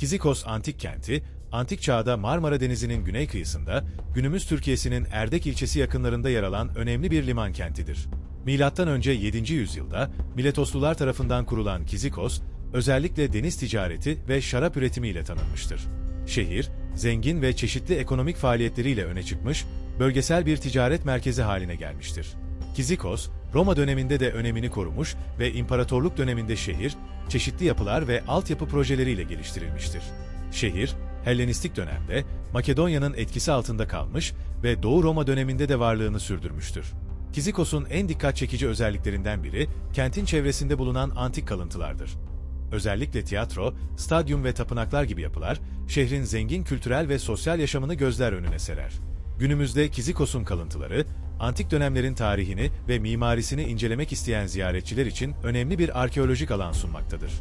Kizikos Antik Kenti, Antik Çağ'da Marmara Denizi'nin güney kıyısında, günümüz Türkiye'sinin Erdek ilçesi yakınlarında yer alan önemli bir liman kentidir. Milattan önce 7. yüzyılda Miletoslular tarafından kurulan Kizikos, özellikle deniz ticareti ve şarap üretimiyle tanınmıştır. Şehir, zengin ve çeşitli ekonomik faaliyetleriyle öne çıkmış, bölgesel bir ticaret merkezi haline gelmiştir. Kizikos, Roma döneminde de önemini korumuş ve imparatorluk döneminde şehir, çeşitli yapılar ve altyapı projeleriyle geliştirilmiştir. Şehir, Hellenistik dönemde Makedonya'nın etkisi altında kalmış ve Doğu Roma döneminde de varlığını sürdürmüştür. Kizikos'un en dikkat çekici özelliklerinden biri, kentin çevresinde bulunan antik kalıntılardır. Özellikle tiyatro, stadyum ve tapınaklar gibi yapılar, şehrin zengin kültürel ve sosyal yaşamını gözler önüne serer. Günümüzde Kizikos'un kalıntıları, antik dönemlerin tarihini ve mimarisini incelemek isteyen ziyaretçiler için önemli bir arkeolojik alan sunmaktadır.